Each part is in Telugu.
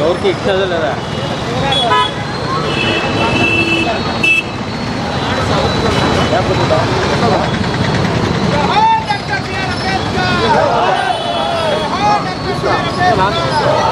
ఎవరికి ఇచ్చేది లేదా పాకిస్తాన్ అంబేద్కర్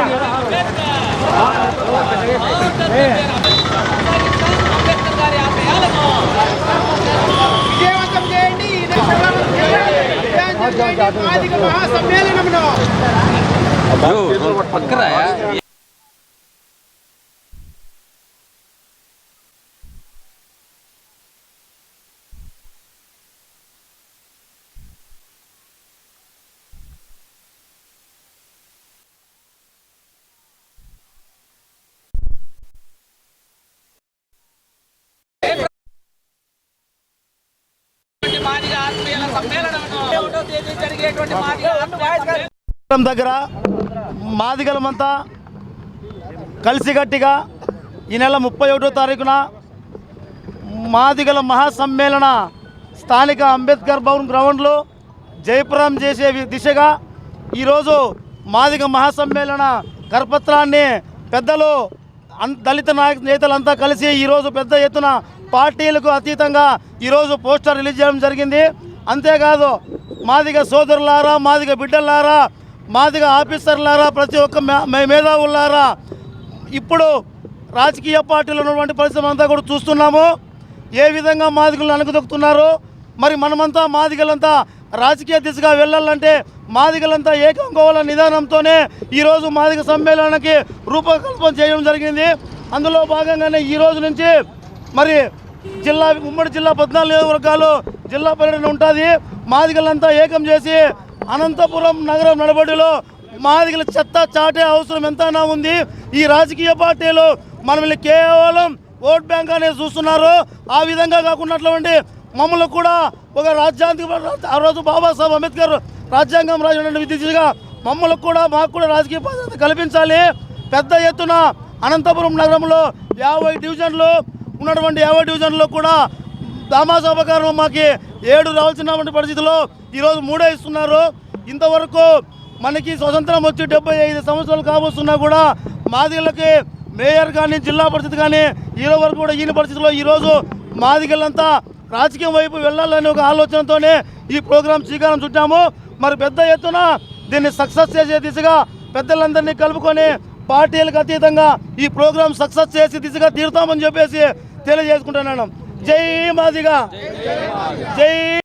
ಮಹಾಸಮ್ಮೇಳನ దగ్గర మాదిగలమంతా కలిసికట్టిగా ఈ నెల ముప్పై ఒకటో తారీఖున మాదిగల మహాసమ్మేళన స్థానిక అంబేద్కర్ భవన్ గ్రౌండ్లో జయప్రదం చేసే దిశగా ఈరోజు మాదిగ మహాసమ్మేళన కరపత్రాన్ని పెద్దలు దళిత నాయక నేతలంతా కలిసి ఈరోజు పెద్ద ఎత్తున పార్టీలకు అతీతంగా ఈరోజు పోస్టర్ రిలీజ్ చేయడం జరిగింది. అంతేకాదు మాదిగ సోదరులారా మాదిగ బిడ్డలారా మాదిగ ఆఫీసర్లారా ప్రతి ఒక్క మే- మేధావులారా ఇప్పుడు రాజకీయ పార్టీలు ఉన్నటువంటి పరిస్థితి అంతా కూడా చూస్తున్నాము. ఏ విధంగా మాదిగలను అణగదొక్కుతున్నారు మరి మనమంతా మాదిగలంతా రాజకీయ దిశగా వెళ్ళాలంటే మాదిగలంతా ఏకం కావాలన్న నిదానంతోనే ఈరోజు మాదిగ సమ్మేళనానికి రూపకల్పన చేయడం జరిగింది. అందులో భాగంగానే ఈ రోజు నుంచి మరి జిల్లా ఉమ్మడి జిల్లా పద్నాలుగు వర్గాలు జిల్లా పర్యటన ఉంటుంది. మాదిగలంతా ఏకం చేసి అనంతపురం నగరం నడబడిలో మాదిగల చెత్త చాటే అవసరం ఎంతైనా ఉంది. ఈ రాజకీయ పార్టీలు మనల్ని కేవలం ఓట్ బ్యాంక్ అనేది చూస్తున్నారు. ఆ విధంగా కాకున్నటువంటి మమ్మల్ని కూడా ఒక రాజ్యాంగ ఆ రోజు బాబాసాహెబ్ అంబేద్కర్ రాజ్యాంగం రాసినటువంటి దిశగా మమ్మల్ని కూడా మాకు కూడా రాజకీయ భద్రత కల్పించాలి. పెద్ద ఎత్తున అనంతపురం నగరంలో యాభై డివిజన్లు ఉన్నటువంటి యాభై డివిజన్లో కూడా దామాసా ప్రకారం మాకు ఏడు రావాల్సినటువంటి పరిస్థితిలో ఈరోజు మూడే ఇస్తున్నారు. ఇంతవరకు మనకి స్వతంత్రం వచ్చి డెబ్బై ఐదు సంవత్సరాలు కాబోతున్నా కూడా మాదిగలకి మేయర్ కానీ జిల్లా పరిషత్ కానీ ఈరో వరకు కూడా ఈయన పరిస్థితిలో ఈరోజు మాదిగలంతా రాజకీయం వైపు వెళ్ళాలని ఒక ఆలోచనతోనే ఈ ప్రోగ్రాం శ్రీకారం చుట్టాము. మరి పెద్ద ఎత్తున దీన్ని సక్సెస్ చేసే దిశగా పెద్దలందరినీ కలుపుకొని పార్టీలకు అతీతంగా ఈ ప్రోగ్రాం సక్సెస్ చేసి దిశగా తీరుతామని చెప్పేసి తెలియజేసుకుంటున్నాను. జై మాదిగా. జై